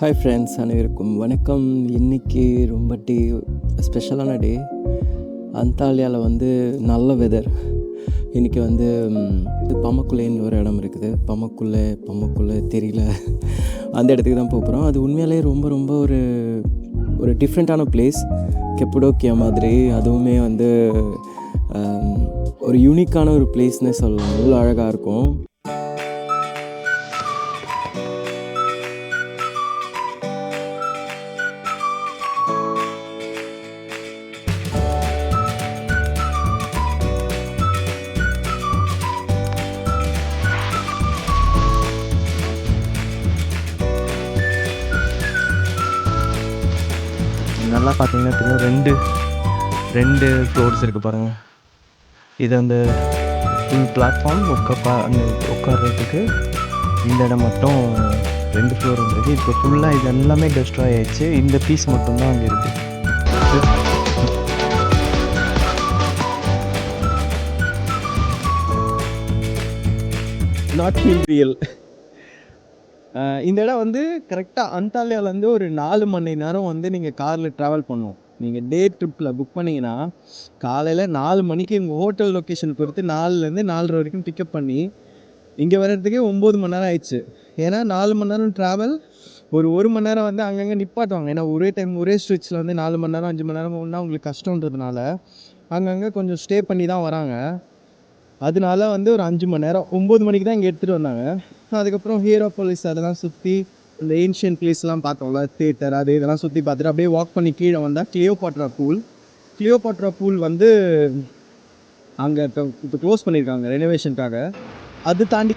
Hi friends அனைவருக்கும் வணக்கம். இன்றைக்கி ரொம்ப டே ஸ்பெஷலான டே அந்தாலியாவில் வந்து நல்ல வெதர் இன்றைக்கி வந்து இது பம்மக்குள்ளேன்னு ஒரு இடம் இருக்குது. பம்மக்குள்ளே பம்மக்குள்ளே தெரியல. அந்த இடத்துக்கு தான் போகிறோம் அது உண்மையிலே ரொம்ப ரொம்ப ஒரு ஒரு டிஃப்ரெண்ட்டான பிளேஸ் கெப்படோக்கியா மாதிரி. அதுவுமே வந்து ஒரு யூனிக்கான ஒரு பிளேஸ்னே சொல்லலாம். அவ்வளோ அழகாக இருக்கும். பார்த்தீங்கன்னா தெரியும் ரெண்டு ரெண்டு ஃப்ளோர்ஸ் இருக்குது பாருங்கள் இது அந்த ஃபுல் பிளாட்ஃபார்ம் உட்கப்பா அந்த உட்கார்றதுக்கு இந்த இடம் மட்டும் ரெண்டு ஃப்ளோர் இருந்தது. இப்போ ஃபுல்லாக இது எல்லாமே டெஸ்ட்ராய் ஆயிடுச்சு. இந்த பீஸ் மட்டும்தான் அங்கே இருக்குது நாட் ஃபீல் ரியல் இந்த இடம் வந்து கரெக்டாக அந்தாலியாவிலேருந்து ஒரு நாலு மணி நேரம் வந்து நீங்கள் காரில் ட்ராவல் பண்ணுவோம். நீங்கள் டே ட்ரிப்பில் புக் பண்ணிங்கன்னா காலையில் நாலு மணிக்கு உங்கள் ஹோட்டல் லொக்கேஷன் பொறுத்து நாலுலேருந்து நாலரை வரைக்கும் பிக்கப் பண்ணி இங்கே வர்றதுக்கே ஒம்பது மணி நேரம் ஆயிடுச்சு. ஏன்னா நாலு மணி நேரம் ட்ராவல் ஒரு ஒரு மணி நேரம் வந்து அங்கங்கே நிப்பாட்டுவாங்க. ஏன்னா ஒரே டைம் ஒரே ஸ்ட்ரிச்சில் வந்து நாலு மணி நேரம் அஞ்சு மணி நேரம் ஒன்றா உங்களுக்கு கஷ்டன்றதுனால அங்கங்கே கொஞ்சம் ஸ்டே பண்ணி தான் வராங்க. அதனால வந்து ஒரு அஞ்சு மணி நேரம் ஒம்பது மணிக்கு தான் இங்கே எடுத்துகிட்டு வந்தாங்க. அதுக்கப்புறம் ஹீரோ போலீஸ் அதெல்லாம் சுற்றி இந்த ஏன்ஷியன் பிளேஸ்லாம் பார்த்தோம்ல தேட்டர் அது இதெல்லாம் சுற்றி பார்த்துட்டு அப்படியே வாக் பண்ணி கீழே வந்தால் கிளியோபாட்ரா பூல் கிளியோபாட்ரா பூல் வந்து அங்கே இப்போ இப்போ க்ளோஸ் பண்ணியிருக்காங்க ரெனோவேஷனுக்காக அது தாண்டி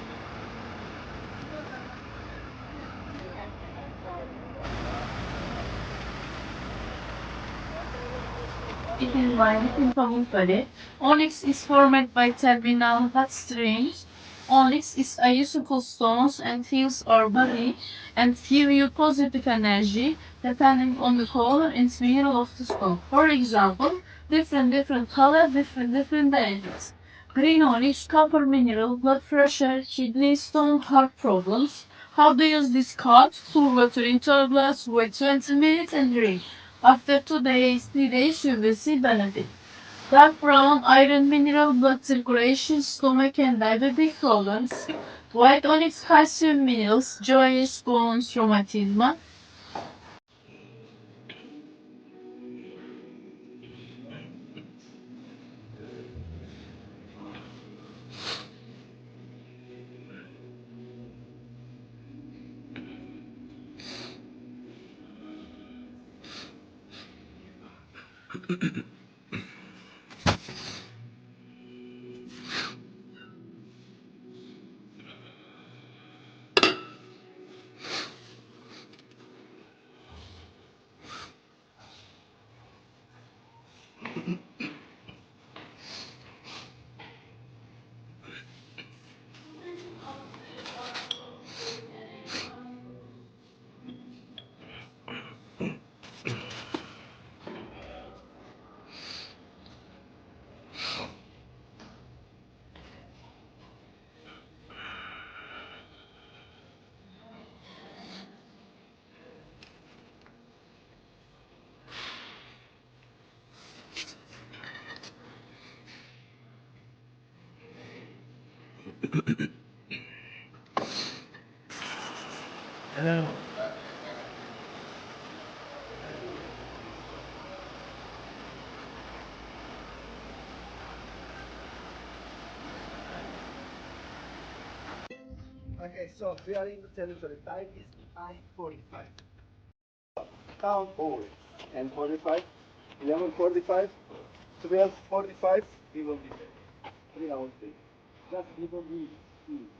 It is mined in Pamukkale. Onyx is formed by terminal hot streams. Onyx is icicle stones and fills our body and give you positive energy depending on the color and mineral of the stone. For example, different different color, different different benefits. Green onyx, copper mineral, blood pressure, kidney stone, heart problems. How to use this card? Pour water into a glass, wait 20 minutes and drink. After two days, three days, you will see benefit. Dark brown, iron mineral, blood circulation, stomach and diabetic problems. White onyx, calcium minerals, joints, bones, rheumatism. Okay, so we are in the territory. Time is 9:45. Count forward. And 45, 11:45, 12:45, we will be there. Three hours there just people need peace.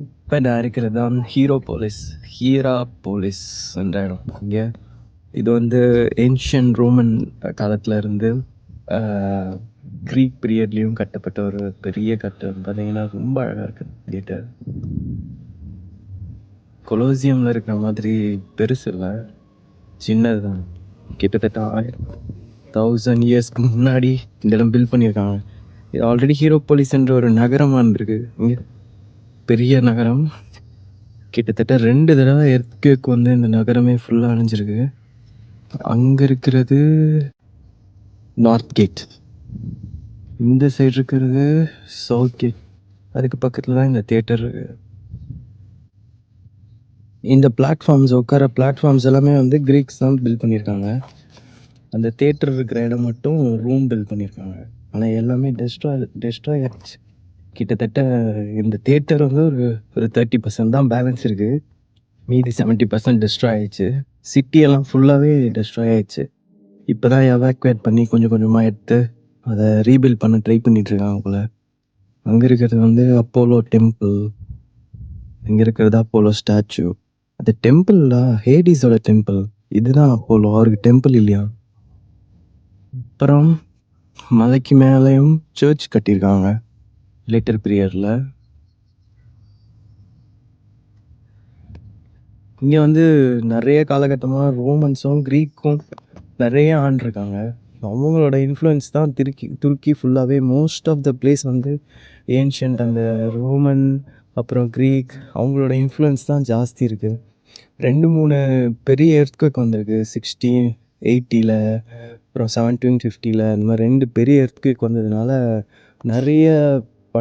இப்போ நான் இருக்கிறது தான் hero police Heera police என்ற இடம் இங்கே இது வந்து ancient Roman காலத்தில் இருந்து க்ரீக் பீரியட்லேயும் கட்டப்பட்ட ஒரு பெரிய கட்டம் பார்த்தீங்கன்னா ரொம்ப அழகாக இருக்குது தியேட்டர் கொலோசியமில் இருக்கிற மாதிரி பெருசு இல்லை சின்னது தான் கிட்டத்தட்ட ஆயிரம் தௌசண்ட் இயர்ஸ்க்கு முன்னாடி இந்த இடம் பில்ட் பண்ணியிருக்காங்க. இது ஆல்ரெடி ஹீரோ போலிஸ்ன்ற ஒரு நகரமாக இருந்திருக்கு. இங்கே பெரிய நகரம். கிட்டத்தட்ட ரெண்டு தடவை எர்த்கேக் வந்து இந்த நகரமே ஃபுல்லாக அழிஞ்சிருக்கு. அங்கே இருக்கிறது நார்த் கேட் இந்த சைடு இருக்கிறது சவுத் கேட் அதுக்கு பக்கத்தில் தான் இந்த தேட்டர் இருக்கு. இந்த பிளாட்ஃபார்ம்ஸ் உட்கார பிளாட்ஃபார்ம்ஸ் எல்லாமே வந்து கிரீக்ஸ் தான் பில்ட் பண்ணியிருக்காங்க. அந்த தேட்டர் இருக்கிற இடம் மட்டும் ரூம் பில் பண்ணியிருக்காங்க. ஆனால் எல்லாமே டெஸ்ட்ராய் டெஸ்ட்ராய் ஆச்சு கிட்டத்தட்ட இந்த தேட்டர் வந்து ஒரு ஒரு தேர்ட்டி பர்சன்ட் தான் பேலன்ஸ் இருக்குது மீதி செவன்ட்டி பர்சன்ட் டெஸ்ட்ராய் ஆயிடுச்சு. சிட்டியெல்லாம் ஃபுல்லாகவே டெஸ்ட்ராய் ஆயிடுச்சு. இப்போ தான் எவாக்குவேட் பண்ணி கொஞ்சம் கொஞ்சமாக எடுத்து அதை ரீபில்ட் பண்ண ட்ரை பண்ணிகிட்ருக்காங்க போல். அங்கே இருக்கிறது வந்து அப்போலோ டெம்பிள் இங்கே இருக்கிறது அப்போலோ ஸ்டாச்சு அந்த டெம்பிள்டா ஹேடிஸோட டெம்பிள் இதுதான் அப்போலோ அவருக்கு டெம்பிள் இல்லையா? அப்புறம் மலைக்கு மேலேயும் சர்ச் கட்டியிருக்காங்க. லேட்டர் பீரியடில் இங்கே வந்து நிறைய காலகட்டமாக ரோமன்ஸும் க்ரீக்கும் நிறைய ஆண்டிருக்காங்க. அவங்களோட இன்ஃப்ளூயன்ஸ் தான் திருக்கி துருக்கி ஃபுல்லாகவே மோஸ்ட் ஆஃப் த பிளேஸ் வந்து ஏன்ஷியன்ட் அந்த ரோமன் அப்புறம் க்ரீக் அவங்களோட இன்ஃப்ளூயன்ஸ் தான் ஜாஸ்தி இருக்குது ரெண்டு மூணு பெரிய எர்த்குவேக் வந்திருக்கு. சிக்ஸ்டீன் எயிட்டியில் அப்புறம் செவன்டீன் ஃபிஃப்டியில் இந்த மாதிரி ரெண்டு பெரிய எர்த்குவேக் வந்ததுனால நிறைய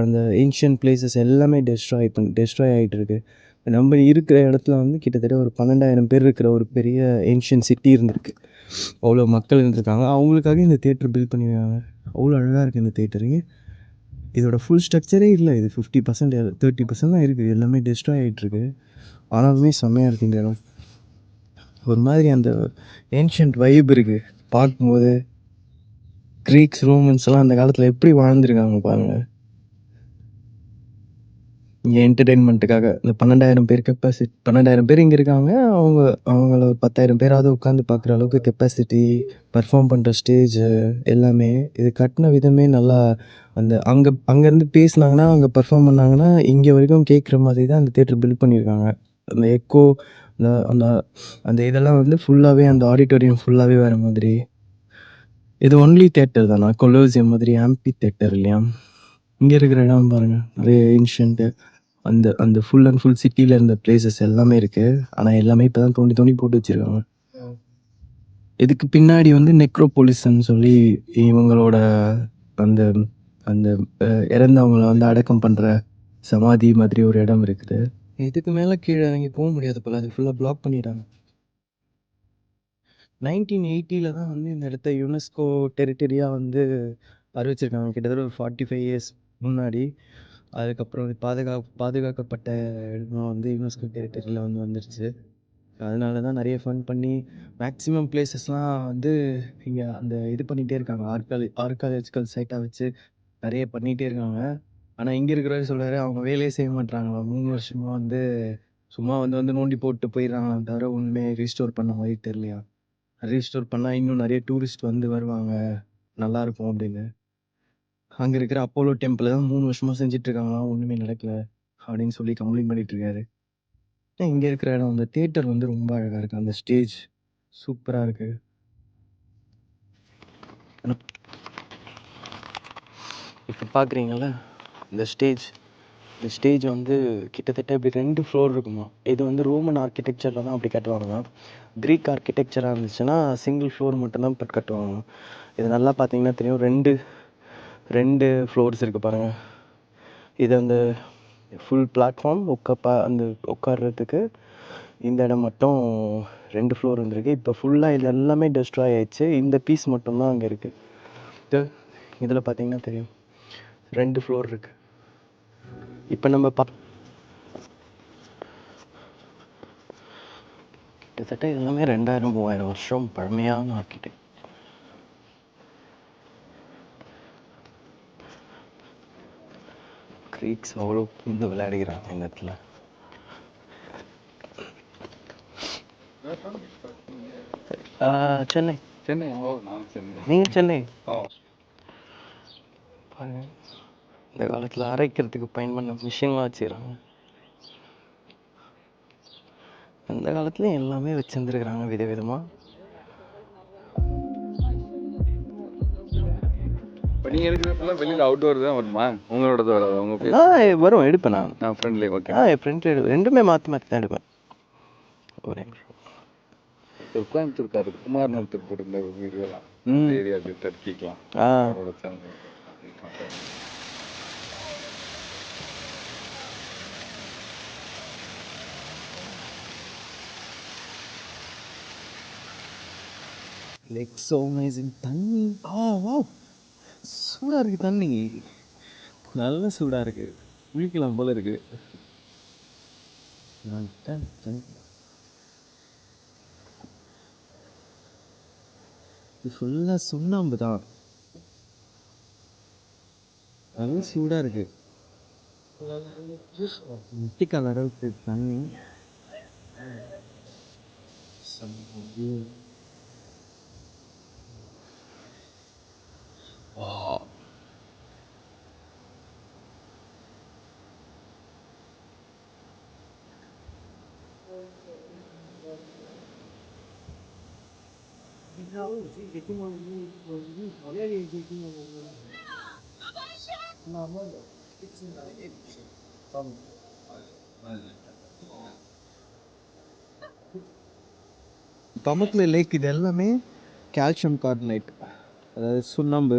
அந்த ஏன்ஷியன் பிளேசஸ் எல்லாமே டெஸ்ட்ராய் பண்ணி டெஸ்ட்ராய் ஆகிட்டு நம்ம இருக்கிற இடத்துல வந்து கிட்டத்தட்ட ஒரு பன்னெண்டாயிரம் பேர் இருக்கிற ஒரு பெரிய ஏன்ஷியன் சிட்டி இருந்திருக்கு. அவ்வளோ மக்கள் இருந்திருக்காங்க. அவங்களுக்காக இந்த தேட்டர் பில்ட் பண்ணியிருக்காங்க. அவ்வளோ அழகாக இருக்குது இந்த தேட்டருங்க இதோட ஃபுல் ஸ்ட்ரக்சரே இல்லை. இது ஃபிஃப்டி பர்சன்ட் தேர்ட்டி பர்சன்ட் தான் இருக்குது எல்லாமே டெஸ்ட்ராய் ஆகிட்டுருக்கு ஆனாலுமே செம்மையாக இருக்குது இந்த இடம். ஒரு மாதிரி அந்த ஏன்ஷியன்ட் வைப் இருக்குது பார்க்கும்போது க்ரீக்ஸ் ரோமன்ஸ்லாம் அந்த காலத்தில் எப்படி வாழ்ந்துருக்காங்க பாருங்கள் இங்கே என்டர்டெயின்மெண்ட்டுக்காக இந்த பன்னெண்டாயிரம் பேர் கெப்பாசிட்டி பன்னெண்டாயிரம் பேர் இங்கே இருக்காங்க. அவங்க அவங்கள ஒரு பத்தாயிரம் பேராவது உட்காந்து பார்க்குற அளவுக்கு கெப்பாசிட்டி பர்ஃபார்ம் பண்ணுற ஸ்டேஜ் எல்லாமே. இது கட்டின விதமே நல்லா அந்த அங்கே அங்கேருந்து பேசினாங்கன்னா அங்கே பர்ஃபார்ம் பண்ணாங்கன்னா இங்கே வரைக்கும் கேட்குற மாதிரி தான் அந்த தேட்டர் பில்ட் பண்ணியிருக்காங்க. அந்த எக்கோ அந்த அந்த அந்த இதெல்லாம் வந்து ஃபுல்லாகவே அந்த ஆடிட்டோரியம் ஃபுல்லாகவே வேறு மாதிரி. இது ஒன்லி தேட்டர் தானா? கொலோசியம் மாதிரி ஆம்பி தேட்டர் இல்லையா? இங்கே இருக்கிற இடம் பாருங்கள் நிறைய ஏன்ஷியன்ட்டு அந்த அந்த ஃபுல் அண்ட் ஃபுல் சிட்டியில் இருந்த பிளேசஸ் எல்லாமே இருக்குது ஆனால் எல்லாமே இப்போ தான் தோண்டி தோண்டி போட்டு வச்சுருக்காங்க. இதுக்கு பின்னாடி வந்து நெக்ரோபோலிஸ்ன்னு சொல்லி இவங்களோட அந்த அந்த இறந்தவங்களை இறந்தவங்கள வந்து அடக்கம் பண்ணுற சமாதி மாதிரி ஒரு இடம் இருக்குது. இதுக்கு மேலே கீழே இறங்கி போக முடியாது போல். அது ஃபுல்லாக பிளாக் பண்ணிட்டாங்க நைன்டீன் எயிட்டியில் தான் வந்து இந்த இடத்த யுனெஸ்கோ டெரிட்டரியாக வந்து அறிவிச்சிருக்காங்க. கிட்டத்தட்ட ஒரு ஃபார்ட்டி ஃபைவ் இயர்ஸ் முன்னாடி. அதுக்கப்புறம் பாதுகா பாதுகாக்கப்பட்ட இடமாக வந்து யுனெஸ்கோ டெரிட்டரியில் வந்து வந்துருச்சு. அதனால தான் நிறைய ஃபன் பண்ணி மேக்ஸிமம் பிளேசஸ்லாம் வந்து இங்கே அந்த இது பண்ணிகிட்டே இருக்காங்க. ஆர்காலஜி ஆர்காலஜிக்கல் சைட்டாக வச்சு நிறைய பண்ணிகிட்டே இருக்காங்க. ஆனால் இங்கே இருக்கிறவர் சொல்கிறாரு அவங்க வேலையே செய்ய மாட்டாங்களா மூணு வருஷமாக வந்து சும்மா வந்து வந்து நோண்டி போட்டு போயிடுறாங்களாம் தவிர ஒன்றுமே ரீஸ்டோர் பண்ண மாதிரி தெரியலையா? ரீஸ்டோர் பண்ணால் இன்னும் நிறைய டூரிஸ்ட் வந்து வருவாங்க. நல்லாயிருக்கும் அப்படின்னு. அங்கே இருக்கிற அப்போலோ டெம்பிள் தான் மூணு வருஷமாக செஞ்சிட்ருக்காங்களா ஒன்றுமே நடக்கல. அப்படின்னு சொல்லி கம்ப்ளைண்ட் பண்ணிகிட்ருக்காரு ஏன்னா இங்கே இருக்கிற இடம் அந்த தேட்டர் வந்து ரொம்ப அழகாக இருக்குது அந்த ஸ்டேஜ் சூப்பராக இருக்குது இப்போ பார்க்குறீங்களா இந்த ஸ்டேஜ் இந்த ஸ்டேஜ் வந்து கிட்டத்தட்ட இப்படி ரெண்டு ஃப்ளோர் இருக்குமா? இது வந்து ரோமன் ஆர்கிடெக்சரில் தான் அப்படி கட்டுவாங்க. க்ரீக் ஆர்கிடெக்சராக இருந்துச்சுன்னா சிங்கிள் ஃப்ளோர் மட்டும்தான் இப்போ கட்டுவாங்க. இது நல்லா பார்த்தீங்கன்னா தெரியும். ரெண்டு ரெண்டு ஃப்ளோர்ஸ் இருக்குது பாருங்கள் இது அந்த ஃபுல் பிளாட்ஃபார்ம் உட்கப்பா அந்த உட்கார்றதுக்கு இந்த இடம் மட்டும் ரெண்டு ஃப்ளோர் வந்திருக்கு. இப்போ ஃபுல்லாக இது எல்லாமே டெஸ்ட்ராய் ஆயிடுச்சு. இந்த பீஸ் மட்டும்தான் அங்கே இருக்குது இதில் பார்த்தீங்கன்னா தெரியும். ரெண்டு ஃப்ளோர் இருக்குது இப்போ நம்ம பா கிட்டத்தட்ட எல்லாமே ரெண்டாயிரம் மூவாயிரம் வருஷம் பழமையான ஆர்கிடெக்ட் க்ரீக்ஸ் அவ்வளோ இந்த விளையாடுகிறாங்க இந்த இடத்துல. சென்னை. சென்னை நான் சென்னை. நீங்கள் சென்னை? ஓ பாருங்க. இந்த காலத்தில் அரைக்கிறதுக்கு பயன்பண்ண மிஷின்லாம் வச்சுக்கிறாங்க. அந்த காலத்துலேயும் எல்லாமே வச்சுருந்துருக்குறாங்க விதவிதமாக இப்போ நீங்கள் எடுக்கிறப்பெல்லாம் வெளியில் அவுட்டோர் தான் வருமா? உங்களோடது வராது உங்க பேர் ஆ வரும் எடுப்பேன் நான். நான் ஃப்ரெண்ட்லி ஓகே ஆ என் ஃப்ரெண்ட் எடு ரெண்டுமே மாற்றி மாற்றி தான் எடுப்பேன். ஒரே நிமிஷம். ஒரு கோயம்புத்தூர்காரு குமார் ஒருத்தர் போட்டிருந்த ஒரு வீடியோலாம் ம். ஏரியா டர்க்கிக்கலாம் ஆ. லைக் ஸோ அமேசிங் தண்ணி ஆ வா சூடாக இருக்குது தண்ணி. நல்ல சூடாக இருக்குது குளிக்கலாம் போல இருக்கு. நான். இது ஃபுல்லாக சுண்ணாம்பு தான். நல்ல சூடாக இருக்கு. முட்டிக்கால் அளவுக்கு தண்ணி. செம்ம பமக்ல லேக் இது எல்லாமே கால்சியம் கார்பனேட் அதாவது சுண்ணாம்பு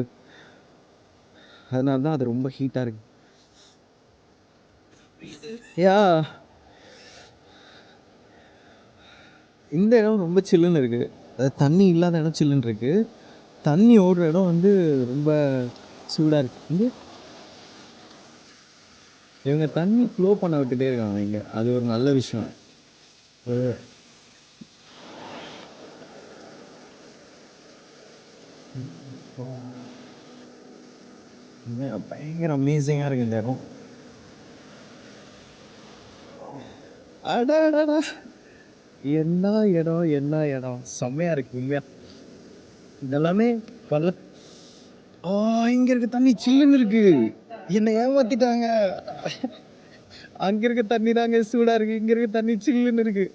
அதனால தான் அது ரொம்ப ஹீட்டாக இருக்கு. யா இந்த இடம் ரொம்ப சில்லுன்னு இருக்குது அதாவது தண்ணி இல்லாத இடம் சில்லுன்னு இருக்குது தண்ணி ஓடுற இடம் வந்து ரொம்ப சூடாக இருக்குது இங்க? இவங்க தண்ணி ஃப்ளோ பண்ண விட்டுட்டே இருக்காங்க இங்கே. அது ஒரு நல்ல விஷயம். பயங்கர அமேசிங்காக இருக்கு இந்த இடம். அடாடா என்ன இடம் என்ன இடம்? செம்மையா இருக்கு உண்மையா. இதெல்லாமே பல்ல ஆ இங்க இருக்க தண்ணி சில்லுன்னு இருக்கு. என்னை ஏமாத்திட்டாங்க. அங்க இருக்க தண்ணி தாங்க சூடா இருக்கு. இங்க இருக்க தண்ணி சில்லுன்னு இருக்கு.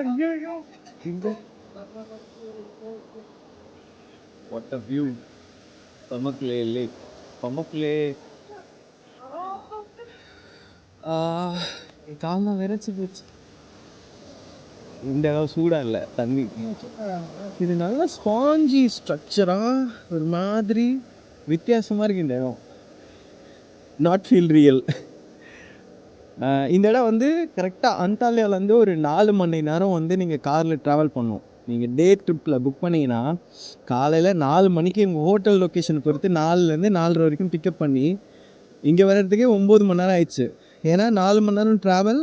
ஐயோ இந்த what a view Pamukkale lake Pamukkale காலம் விரைச்சி போச்சு. இந்த அளவு சூடாக இல்லை தண்ணி. இது நல்ல ஸ்பாஞ்சி ஸ்ட்ரக்சராக ஒரு மாதிரி வித்தியாசமாக இருக்கு இந்த இடம். நாட் ஃபீல் ரியல் இந்த இடம் வந்து கரெக்டாக அந்தாலியாலேருந்து ஒரு நாலு மணி நேரம் வந்து நீங்கள் காரில் ட்ராவல் பண்ணணும் நீங்கள் டே ட்ரிப்பில் புக் பண்ணிங்கன்னா காலையில் நாலு மணிக்கு உங்கள் ஹோட்டல் லொக்கேஷன் பொறுத்து நாலுலேருந்து நாலரை வரைக்கும் பிக்கப் பண்ணி இங்கே வர்றதுக்கே ஒம்பது மணி நேரம் ஆயிடுச்சு. ஏன்னா நாலு மணி நேரம் ட்ராவல்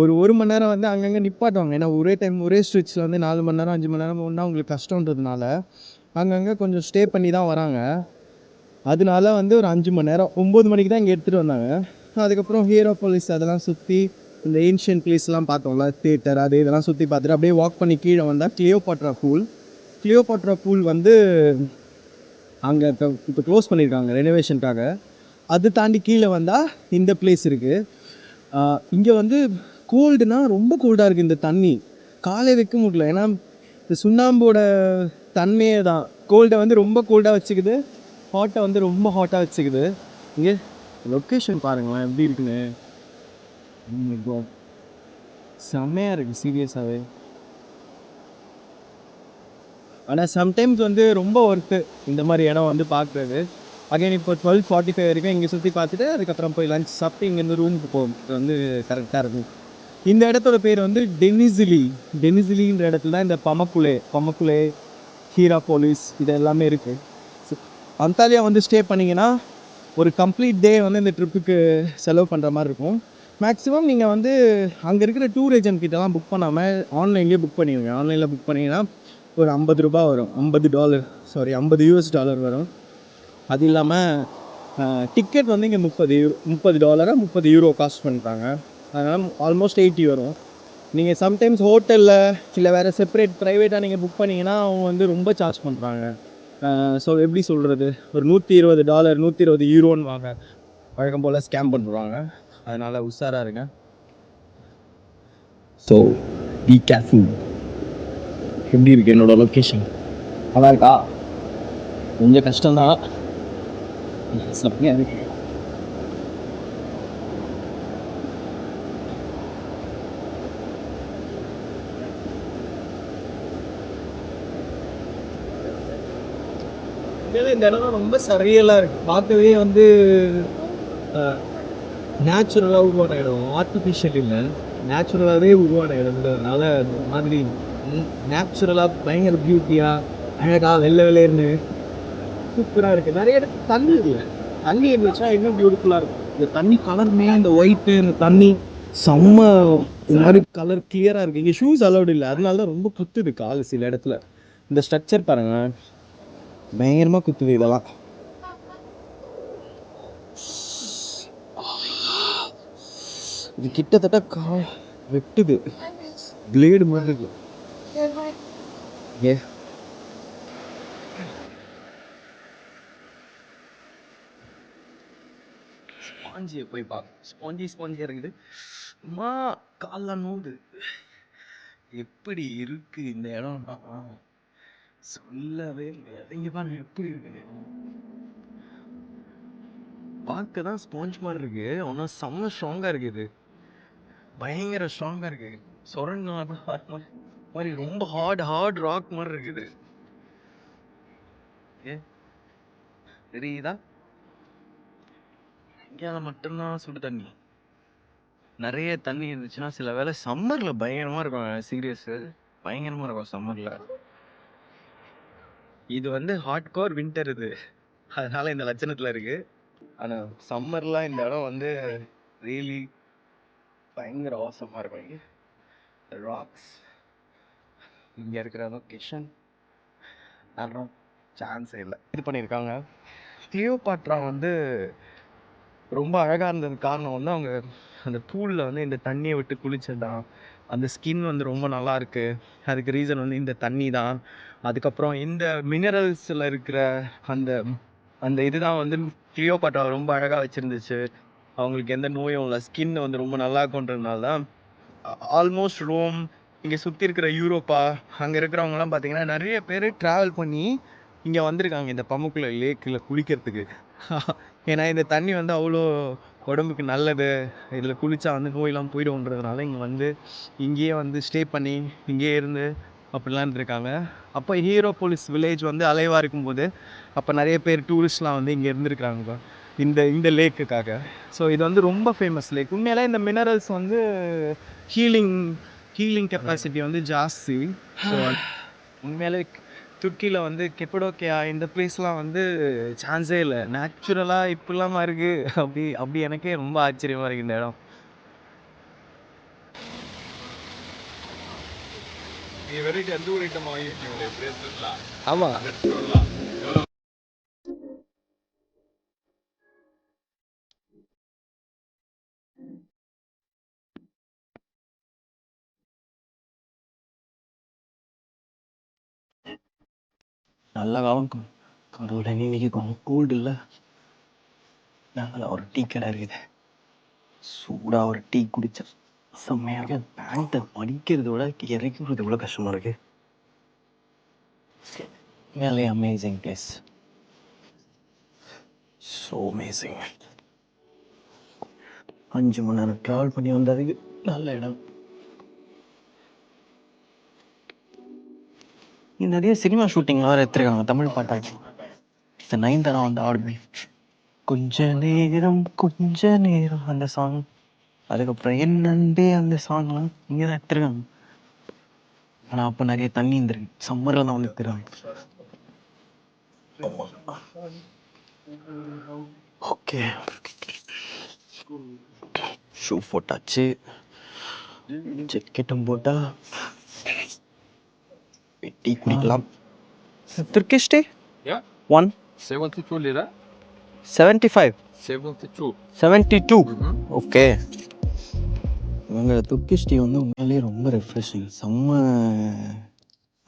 ஒரு ஒரு மணி நேரம் வந்து அங்கங்கே நிப்பாட்டுவாங்க. ஏன்னா ஒரே டைம் ஒரே ஸ்ட்ரிட்ச்சில் வந்து நாலு மணி நேரம் அஞ்சு மணி நேரம் ஒன்றா உங்களுக்கு கஷ்டன்றதுனால அங்கங்கே கொஞ்சம் ஸ்டே பண்ணி தான் வராங்க. அதனால வந்து ஒரு அஞ்சு மணி நேரம் ஒம்பது மணிக்கு தான் இங்கே எடுத்துகிட்டு வந்தாங்க. அதுக்கப்புறம் ஹீரோ போலீஸ் அதெல்லாம் சுற்றி இந்த ஏன்ஷியன் பிளேஸ்லாம் பார்த்தோம்ல தேட்டர் அது இதெல்லாம் சுற்றி பார்த்துட்டு அப்படியே வாக் பண்ணி கீழே வந்தால் கிளியோபாட்ரா பூல் கிளியோபாட்ரா பூல் வந்து அங்கே இப்போ இப்போ க்ளோஸ் பண்ணியிருக்காங்க ரெனோவேஷனுக்காக அது தாண்டி கீழே வந்தால் இந்த பிளேஸ் இருக்குது இங்கே வந்து கோல்டுனால் ரொம்ப கோல்டாக இருக்குது இந்த தண்ணி. காலை வைக்க முடியல. ஏன்னா இந்த சுண்ணாம்போட தன்மையே தான். கோல்டை வந்து ரொம்ப கோல்டாக வச்சுக்குது. ஹாட்டை வந்து ரொம்ப ஹாட்டாக வச்சுக்குது. இங்கே லொக்கேஷன் பாருங்களேன் எப்படி இருக்குன்னு. Oh my செம்மையாக இருக்குது சீரியஸாகவே ஆனால் சம்டைம்ஸ் வந்து ரொம்ப ஒர்த்து இந்த மாதிரி இடம் வந்து பார்க்குறது அகைன் இப்போ டுவெல் ஃபார்ட்டி ஃபைவ் வரைக்கும் இங்கே சுற்றி பார்த்துட்டு அதுக்கப்புறம் போய் லஞ்ச் சாப்பிட்டு இங்கேருந்து ரூமுக்கு போகும் இது வந்து கரெக்டாக இருக்கும். இந்த இடத்தோட பேர் வந்து டெனிசிலி டெனிசிலின்ற இடத்துல தான் இந்த பமக்குலே பமக்குலே ஹீரா போலீஸ் இது எல்லாமே இருக்குது அந்தாலியா வந்து ஸ்டே பண்ணிங்கன்னா ஒரு கம்ப்ளீட் டே வந்து இந்த ட்ரிப்புக்கு செலவு பண்ணுற மாதிரி இருக்கும். மேக்ஸிமம் நீங்கள் வந்து அங்கே இருக்கிற டூர் ஏஜென்ட் கிட்டலாம் புக் பண்ணாமல் ஆன்லைன்லேயே புக் பண்ணிடுங்க ஆன்லைனில் புக் பண்ணிங்கன்னா ஒரு ஐம்பது ரூபா வரும். ஐம்பது டாலர் சாரி ஐம்பது யூஎஸ் டாலர் வரும். அது இல்லாமல் டிக்கெட் வந்து இங்கே முப்பது யூ முப்பது டாலராக முப்பது யூரோ காஸ்ட் பண்ணுறாங்க அதனால் ஆல்மோஸ்ட் எயிட்டி வரும். நீங்கள் சம்டைம்ஸ் ஹோட்டலில் இல்லை வேறு செப்பரேட் ப்ரைவேட்டாக நீங்கள் புக் பண்ணிங்கன்னா அவங்க வந்து ரொம்ப சார்ஜ் பண்ணுறாங்க ஸோ எப்படி சொல்கிறது ஒரு நூற்றி இருபது டாலர் நூற்றி இருபது யூரோன்னு வாங்க. வழக்கம் போல் ஸ்கேம் பண்ணுறாங்க அதனால் உஷாராக இருங்க. ஸோ பி கேர்ஃபுல் எப்படி இருக்கு என்னோட லொக்கேஷன் நல்லா இருக்கா? கொஞ்சம் கஷ்டம்தான். இருக்கு. இந்த இடம் ரொம்ப சரியலாக இருக்குது பார்க்கவே வந்து நேச்சுரலாக உருவான இடம் ஆர்டிஃபிஷியல் இல்லை. நேச்சுரலாகவே உருவான இடம்ன்றதுனால இந்த மாதிரி நேச்சுரலாக பயங்கர பியூட்டியாக அழகாக வெள்ளை வெள்ளையர்னு சூப்பராக இருக்குது நிறைய இடத்துல தண்ணி இல்லை. தண்ணி இருந்துச்சா இன்னும் பியூட்டிஃபுல்லாக இருக்கும். இந்த தண்ணி கலருமே இந்த ஒயிட்டு இந்த தண்ணி செம்ம இந்த மாதிரி கலர் கிளியராக இருக்குது இங்கே ஷூஸ் அலௌடு இல்லை. அதனால தான் ரொம்ப குத்துது கால் சில இடத்துல. இந்த ஸ்ட்ரக்சர் பாருங்கள் பயங்கரமாக குத்துது இதெல்லாம். இது கிட்டத்தட்ட கா வெட்டுது. பிளேடு மாதிரி இருக்கு. ஏ. ஸ்பாஞ்சியை போய் பார்க்க ஸ்பாஞ்சி ஸ்பாஞ்சி இருக்குது. அம்மா கால்லாம் நோது எப்படி இருக்கு இந்த இடம் சொல்லவே முடியாது. இங்க பாருங்க எப்படி இருக்கு? பார்க்க தான் ஸ்பாஞ்ச் மாதிரி இருக்கு. ஆனால் செம்ம ஸ்ட்ராங்காக இருக்குது பயங்கர ஸ்ட்ராங்காக இருக்கு. சொரங்க மாதிரி ரொம்ப ஹார்ட் ஹார்ட் ராக் மாதிரி இருக்குது. ஏ தெரியுதா? இந்தியாவில மட்டும்தான் சுடு தண்ணி. நிறைய தண்ணி இருந்துச்சுன்னா சில வேளை சம்மரில் பயங்கரமாக இருக்கும். சீரியஸு பயங்கரமாக இருக்கும் சம்மரில் இது வந்து ஹாட் கோர் வின்டர் இது. அதனால இந்த லட்சணத்தில் இருக்குது ஆனால் சம்மர்லாம் இந்த இடம் வந்து ரியலி பயங்கர அவசரமாக இருக்கும் இங்கே. ராக்ஸ் இங்கே இருக்கிற லொக்கேஷன் அப்புறம் சான்ஸே இல்லை. இது பண்ணியிருக்காங்க. கிளியோபாட்ரா வந்து ரொம்ப அழகாக இருந்தது காரணம் வந்து அவங்க அந்த பூலில் வந்து இந்த தண்ணியை விட்டு குளிச்சதான் அந்த ஸ்கின் வந்து ரொம்ப நல்லா இருக்குது அதுக்கு ரீசன் வந்து இந்த தண்ணி தான் அதுக்கப்புறம் இந்த மினரல்ஸில் இருக்கிற அந்த அந்த இதுதான் வந்து கிளியோபாட்ரா ரொம்ப அழகாக வச்சுருந்துச்சு. அவங்களுக்கு எந்த நோயும் இல்லை. ஸ்கின் வந்து ரொம்ப நல்லா இருக்குன்றதுனால தான் ஆல்மோஸ்ட் ரோம் இங்கே சுற்றி இருக்கிற யூரோப்பா அங்கே இருக்கிறவங்கலாம் பார்த்தீங்கன்னா நிறைய பேர் ட்ராவல் பண்ணி இங்கே வந்திருக்காங்க. இந்த பமுக்குள்ள லேக்கில் குளிக்கிறதுக்கு. ஏன்னா இந்த தண்ணி வந்து அவ்வளோ உடம்புக்கு நல்லது. இதில் குளித்தா வந்து நோயெல்லாம் போயிடும்ன்றதுனால இங்கே வந்து இங்கேயே வந்து ஸ்டே பண்ணி இங்கேயே இருந்து அப்படிலாம் இருந்திருக்காங்க. அப்போ ஹீரோபோலிஸ் வில்லேஜ் வந்து அலைவாக இருக்கும்போது அப்போ நிறைய பேர் டூரிஸ்ட்லாம் வந்து இங்கே இருந்திருக்கிறாங்க. இந்த இந்த லேக்குக்காக. ஸோ இது வந்து ரொம்ப ஃபேமஸ் லேக் உண்மையிலே இந்த மினரல்ஸ் வந்து ஹீலிங் ஹீலிங் கெப்பாசிட்டி வந்து ஜாஸ்தி. ஸோ உண்மையிலே துர்க்கியில் வந்து கெப்படோக்கியா இந்த பிளேஸ்லாம் வந்து சான்ஸே இல்லை. நேச்சுரலாக இப்படிலாமா இருக்குது அப்படி அப்படி எனக்கே ரொம்ப ஆச்சரியமாக இருக்குது இந்த இடம். ஆமாம் நல்ல காலம். கடவுளை இன்னைக்கு கொஞ்சம் கூல்டு இல்லை. நாங்கள் ஒரு டீ கடை இருக்குது. சூடாக ஒரு டீ குடித்தேன் செம்மையாக பேண்ட்டை மடிக்கிறத விட இறக்கி விடுறது எவ்வளோ கஷ்டமாக இருக்கு. வேலை அமேசிங் பிளேஸ் ஸோ அமேசிங் அஞ்சு மணி நேரம் ட்ராவல் பண்ணி வந்ததுக்கு நல்ல இடம். நிறைய சினிமா ஷூட்டிங்லாம் வேறு எடுத்துருக்காங்க. தமிழ் பாட்டாங்க இந்த நைன்தானா வந்து ஆடுமே. கொஞ்ச நேரம் கொஞ்ச நேரம் அந்த சாங் அதுக்கப்புறம் என் நண்பே அந்த சாங்லாம் இங்கே தான் எடுத்துருக்காங்க. ஆனால் அப்போ நிறைய தண்ணி இருந்திருக்கு சம்மரில் தான் வந்து எடுத்துருக்காங்க. ஓகே. ஷூ போட்டாச்சு. ஜெக்கெட்டும் போட்டால் போட்டா டீ குடிக்கலாம். Turkish day. One 72 lira. Seventy five seventy two seventy two okay இவங்க துர்க்கிஷ் டீ வந்து உண்மையிலேயே ரொம்ப ரெஃப்ரெஷிங் செம்ம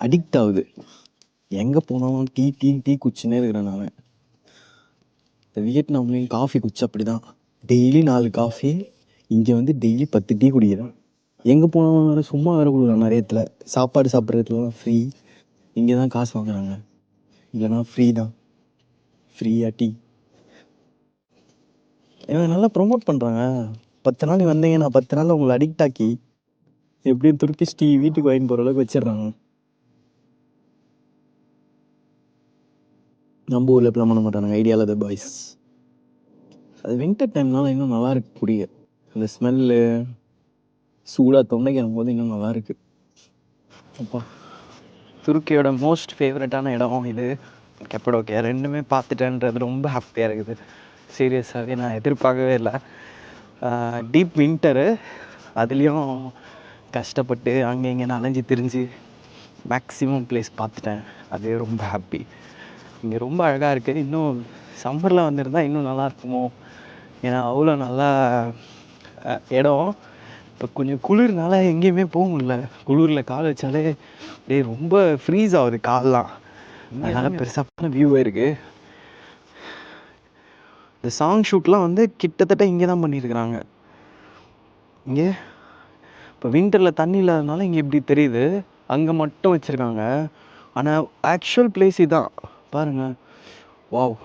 அடிக்ட் ஆகுது. எங்கே போனாலும் டீ டீ டீ குச்சினே இருக்கிறேன் நான். இந்த வியட்நாம்லேயும் காஃபி குச்சி அப்படி தான் டெய்லி நாலு காஃபி இங்கே வந்து டெய்லி பத்து டீ குடிக்கிறேன். எங்கே போனாலும் வேறு சும்மா வேறு கொடுக்குறாங்க நிறைய இடத்துல. சாப்பாடு சாப்பிட்றதுலாம் ஃப்ரீ இங்கே தான் காசு வாங்குறாங்க. இல்லைனா ஃப்ரீ தான். ஃப்ரீயாக டீ இவன் நல்லா ப்ரொமோட் பண்ணுறாங்க பத்து நாள் வந்தீங்க நான் பத்து நாள் உங்களை அடிக்ட் ஆக்கி எப்படியும் துர்க்கிஷ் டீ வீட்டுக்கு வாங்கி போகிற அளவுக்கு வச்சிடுறாங்க. நம்ம ஊரில் இப்படிலாம் பண்ண மாட்டானுங்க. ஐடியாவில் அது பாய்ஸ் அது வின்டர் டைம்னால இன்னும் நல்லா இருக்கக்கூடிய குடிய அந்த ஸ்மெல்லு சூடாக தொண்டைக்கும் போது இன்னும் நல்லா இருக்கு. அப்பா. துருக்கியோட மோஸ்ட் ஃபேவரட்டான இடம் இது? கெப்படோக்கியா ரெண்டுமே பார்த்துட்டேன்றது ரொம்ப ஹாப்பியாக இருக்குது. சீரியஸாகவே நான் எதிர்பார்க்கவே இல்லை. டீப் வின்டரு அதுலேயும் கஷ்டப்பட்டு அங்கே இங்கே அலைஞ்சு திரிஞ்சு மேக்ஸிமம் பிளேஸ் பார்த்துட்டேன். அதே ரொம்ப ஹாப்பி இங்கே ரொம்ப அழகாக இருக்குது இன்னும் சம்மரில் வந்திருந்தா இன்னும் நல்லா இருக்குமோ? ஏன்னா அவ்வளோ நல்லா இடம். இப்போ கொஞ்சம் குளிர்னால எங்கேயுமே போக முடியல. குளிரில் கால் வச்சாலே அப்படியே ரொம்ப ஃப்ரீஸ் ஆகுது கால்லாம். அதனால பெருசான வியூவாக இருக்குது இந்த சாங் ஷூட்லாம் வந்து கிட்டத்தட்ட இங்கே தான் பண்ணியிருக்கிறாங்க. இங்கே? இப்போ வின்டரில் தண்ணி இல்லாதனால இங்கே இப்படி தெரியுது. அங்கே மட்டும் வச்சுருக்காங்க. ஆனால் ஆக்சுவல் பிளேஸ் இதான். பாருங்கள் வாவ்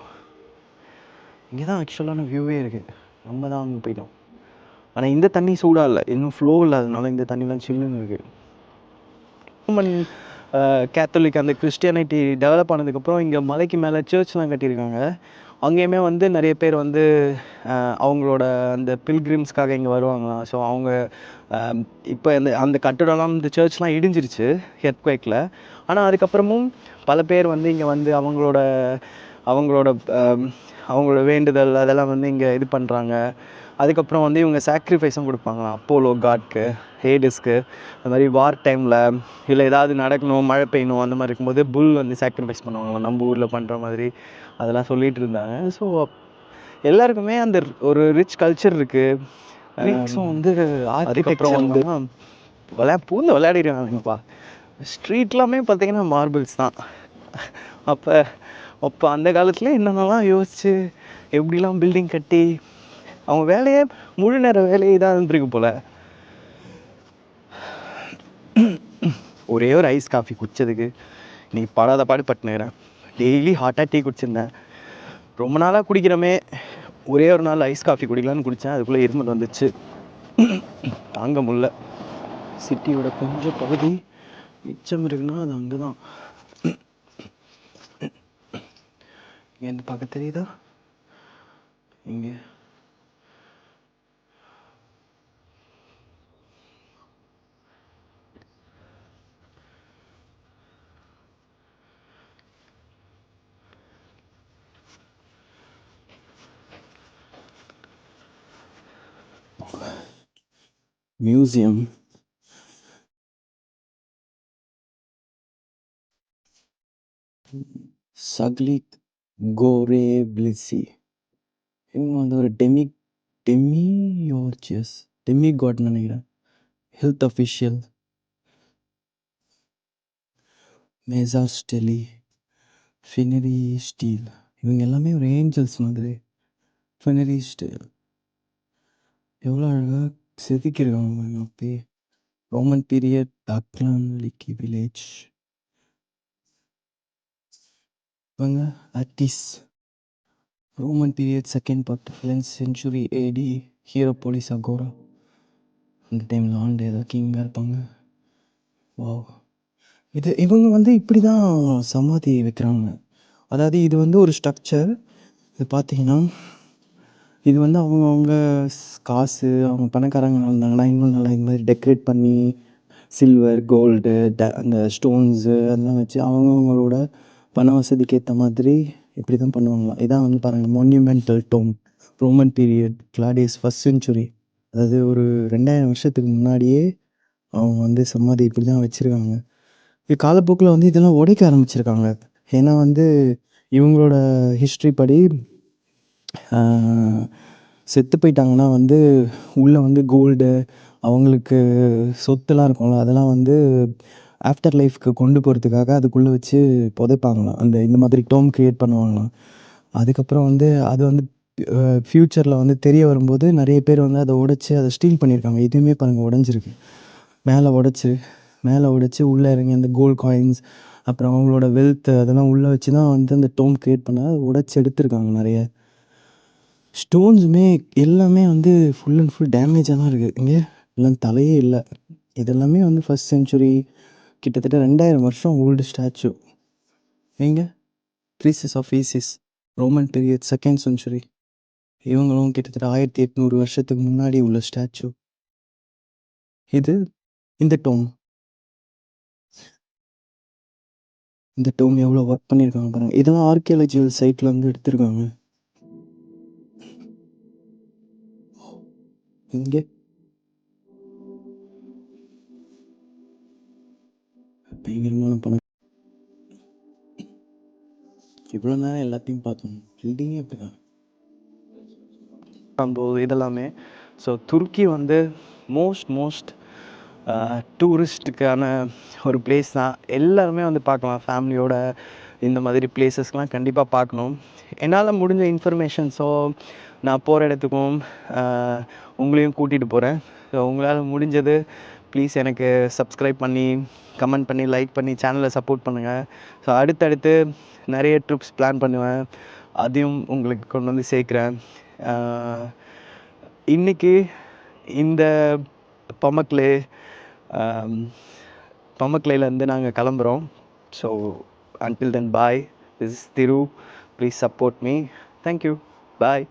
இங்கே தான் ஆக்சுவலான வியூவே இருக்குது நம்ம தான் அங்கே போயிட்டோம். ஆனால் இந்த தண்ணி சூடாக இல்லை. இன்னும் ஃப்ளோ இல்லாதனால இந்த தண்ணிலாம் சில்லுன்னு இருக்குது ரோமன் கேத்தலிக் அந்த கிறிஸ்டியானிட்டி டெவலப் ஆனதுக்கப்புறம் இங்கே மலைக்கு மேலே சர்ச்லாம் கட்டியிருக்காங்க. அங்கேயுமே வந்து நிறைய பேர் வந்து அவங்களோட அந்த பில்கிரிம்ஸ்க்காக இங்கே வருவாங்களாம் ஸோ அவங்க இப்போ இந்த அந்த கட்டடம்லாம் இந்த சர்ச்லாம் இடிஞ்சிருச்சு ஹெட்குவேக்கில் ஆனால் அதுக்கப்புறமும் பல பேர் வந்து இங்கே வந்து அவங்களோட அவங்களோட அவங்களோட வேண்டுதல் அதெல்லாம் வந்து இங்கே இது பண்ணுறாங்க அதுக்கப்புறம் வந்து இவங்க சாக்ரிஃபைஸும் கொடுப்பாங்களாம். அப்போலோ காட்க்கு ஹேடிஸ்க்கு அந்த மாதிரி வார் டைமில் இல்லை ஏதாவது நடக்கணும் மழை பெய்யணும் அந்த மாதிரி இருக்கும்போது புல் வந்து சாக்ரிஃபைஸ் பண்ணுவாங்களாம். நம்ம ஊரில் பண்ணுற மாதிரி அதெல்லாம் சொல்லிட்டு இருந்தாங்க. ஸோ எல்லாருக்குமே அந்த ஒரு ரிச் கல்ச்சர் இருக்குது க்ரீக்ஸும் வந்து அதுக்கப்புறம் வந்து விளையா பூந்து விளையாடிடுவாங்கப்பா ஸ்ட்ரீட்லாமே பார்த்தீங்கன்னா மார்பிள்ஸ் தான். அப்போ அப்போ அந்த காலத்துல என்னென்னலாம் யோசிச்சு எப்படிலாம் பில்டிங் கட்டி அவங்க வேலையே முழு நேர வேலையே தான் இருந்திருக்கு போல. ஒரே ஒரு ஐஸ் காஃபி குடிச்சதுக்கு நீ படாத பாடு பட்டுனுக்கிறேன் டெய்லி ஹாட்டாக டீ குடிச்சிருந்தேன் ரொம்ப நாளாக குடிக்கிறோமே. ஒரே ஒரு நாள் ஐஸ் காஃபி குடிக்கலான்னு குடித்தேன் அதுக்குள்ளே இருமல் வந்துச்சு. தாங்க முடில சிட்டியோட கொஞ்சம் பகுதி மிச்சம் இருக்குன்னா அது அங்கே தான் இங்கேருந்து பார்க்க தெரியுதா? இங்கே. மியூசியம் சக்லித் கோரே பிளிசி இவங்க வந்து ஒரு டெமி டெமி யோர்ஜியஸ் டெமி காட்னு நினைக்கிறேன் ஹெல்த் அஃபிஷியல் மேசா ஸ்டெலி ஃபினரி ஸ்டீல் இவங்க எல்லாமே ஒரு ஏஞ்சல்ஸ் மாதிரி ஃபினரி ஸ்டீல் எவ்வளோ அழகாக செதுக்கியிருக்காங்க பாருங்க அப்பயே ரோமன் பீரியட் டாக்லான் லிக்கி வில்லேஜ் இவங்க அட்டிஸ் Roman period second part length century AD Hierapolis agora அந்த டைமில் ஆண்டு ஏதோ கிங்காக இருப்பாங்க. வாவ் இது இவங்க வந்து இப்படி தான் சமாதி வைக்கிறாங்க. அதாவது இது வந்து ஒரு ஸ்ட்ரக்சர் இது பார்த்தீங்கன்னா இது வந்து அவங்கவுங்க காசு அவங்க பணக்காரங்க இருந்தாங்கன்னா இன்னும் நல்லா இது மாதிரி டெக்கரேட் பண்ணி சில்வர் கோல்டு ட அந்த ஸ்டோன்ஸு அதெல்லாம் வச்சு அவங்கவுங்களோட பண வசதிக்கு ஏற்ற மாதிரி இப்படி தான் பண்ணுவாங்களாம். இதான் வந்து பாருங்கள் monumental tomb Roman period Claudius first century அதாவது ஒரு ரெண்டாயிரம் வருஷத்துக்கு முன்னாடியே அவங்க வந்து சமாதி இப்படி தான் வச்சுருக்காங்க. இது காலப்போக்கில் வந்து இதெல்லாம் உடைக்க ஆரம்பிச்சிருக்காங்க. ஏன்னா வந்து இவங்களோட ஹிஸ்ட்ரி படி செத்து போயிட்டாங்கன்னா வந்து உள்ளே வந்து கோல்டு அவங்களுக்கு சொத்துலாம் இருக்கும்ல அதெல்லாம் வந்து ஆஃப்டர் லைஃப்க்கு கொண்டு போகிறதுக்காக அதுக்குள்ளே வச்சு புதைப்பாங்களாம். அந்த இந்த மாதிரி டோம் க்ரியேட் பண்ணுவாங்களாம். அதுக்கப்புறம் வந்து அது வந்து ஃப்யூச்சரில் வந்து தெரிய வரும்போது நிறைய பேர் வந்து அதை உடைச்சி அதை ஸ்டீல் பண்ணியிருக்காங்க. இதுவுமே பாருங்கள் உடஞ்சிருக்கு. மேலே உடைச்சி மேலே உடைச்சி உள்ளே இறங்கி அந்த கோல்ட் காயின்ஸ் அப்புறம் அவங்களோட வெல்த் அதெல்லாம் உள்ளே வச்சு தான் வந்து அந்த டோம் க்ரியேட் பண்ண உடைச்சி எடுத்திருக்காங்க நிறைய. ஸ்டோன்ஸுமே எல்லாமே வந்து ஃபுல் அண்ட் ஃபுல் டேமேஜாக தான் இருக்குது இங்கே எல்லாம் தலையே இல்லை. இதெல்லாமே வந்து ஃபஸ்ட் செஞ்சுரி கிட்டத்தட்ட ரெண்டாயிரம் வருஷம் ஓல்டு ஸ்டாச்சு எங்கே? Priestess of Isis Roman period second century இவங்களும் கிட்டத்தட்ட ஆயிரத்தி எட்நூறு வருஷத்துக்கு முன்னாடி உள்ள ஸ்டாச்சு இது இந்த டோம் இந்த டோம் எவ்வளோ ஒர்க் பண்ணியிருக்காங்க பாருங்கள் இதெல்லாம் ஆர்கியாலஜிக்கல் சைட்டில் வந்து எடுத்திருக்காங்க. இங்கே. பயங்கரமான பணம். இவ்வளோ நேரம் எல்லாத்தையும் பார்த்தோம். பில்டிங்கே அப்படிதான் இதெல்லாமே. ஸோ துருக்கி வந்து மோஸ்ட் மோஸ்ட் டூரிஸ்ட்டுக்கான ஒரு பிளேஸ் தான். எல்லாருமே வந்து பார்க்கலாம். ஃபேமிலியோட இந்த மாதிரி பிளேசஸ்லாம் கண்டிப்பாக பார்க்கணும். என்னால் முடிஞ்ச இன்ஃபர்மேஷன்ஸோ நான் போகிற இடத்துக்கும் உங்களையும் கூட்டிகிட்டு போகிறேன் ஸோ உங்களால் முடிஞ்சது ப்ளீஸ் எனக்கு சப்ஸ்கிரைப் பண்ணி கமெண்ட் பண்ணி லைக் பண்ணி சேனலை சப்போர்ட் பண்ணுங்கள் ஸோ அடுத்தடுத்து நிறைய ட்ரிப்ஸ் பிளான் பண்ணுவேன். அதையும் உங்களுக்கு கொண்டு வந்து சேர்க்குறேன். இன்றைக்கி இன்னைக்கு இந்த பமக்லே பமக்லேலேருந்து நாங்கள் கிளம்புறோம். So until then bye. This is Thiru. Please support me. Thank you. Bye.